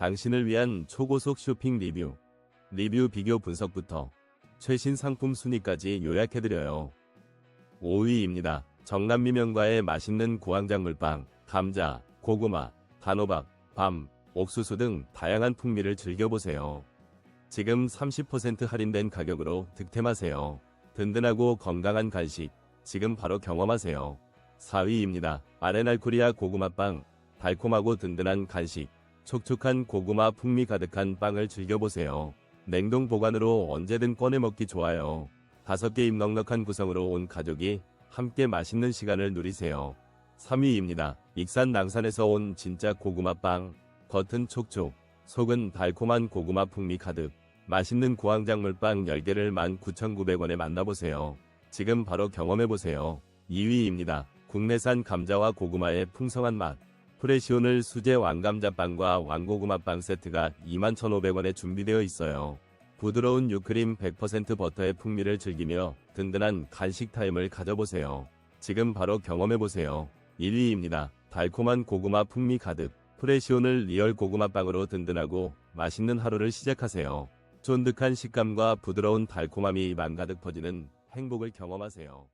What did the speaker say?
당신을 위한 초고속 쇼핑 리뷰, 리뷰 비교 분석부터 최신 상품 순위까지 요약해드려요. 5위입니다. 정남미명과의 맛있는 고황작물빵, 감자, 고구마, 단호박, 밤, 옥수수 등 다양한 풍미를 즐겨보세요. 지금 30% 할인된 가격으로 득템하세요. 든든하고 건강한 간식, 지금 바로 경험하세요. 4위입니다. 아레날 코리아 고구마빵, 달콤하고 든든한 간식, 촉촉한 고구마 풍미 가득한 빵을 즐겨보세요. 냉동 보관으로 언제든 꺼내 먹기 좋아요. 다섯 개입 넉넉한 구성으로 온 가족이 함께 맛있는 시간을 누리세요. 3위입니다. 익산 낭산에서 온 진짜 고구마 빵, 겉은 촉촉, 속은 달콤한 고구마 풍미 가득, 맛있는 고황작물 빵 10개를 19,900원에 만나보세요. 지금 바로 경험해보세요. 2위입니다. 국내산 감자와 고구마의 풍성한 맛. 프레시오늘 수제 왕감자빵과 왕고구마빵 세트가 21,500원에 준비되어 있어요. 부드러운 유크림 100% 버터의 풍미를 즐기며 든든한 간식 타임을 가져보세요. 지금 바로 경험해보세요. 1위입니다. 달콤한 고구마 풍미 가득. 프레시오늘 리얼 고구마빵으로 든든하고 맛있는 하루를 시작하세요. 쫀득한 식감과 부드러운 달콤함이 입안 가득 퍼지는 행복을 경험하세요.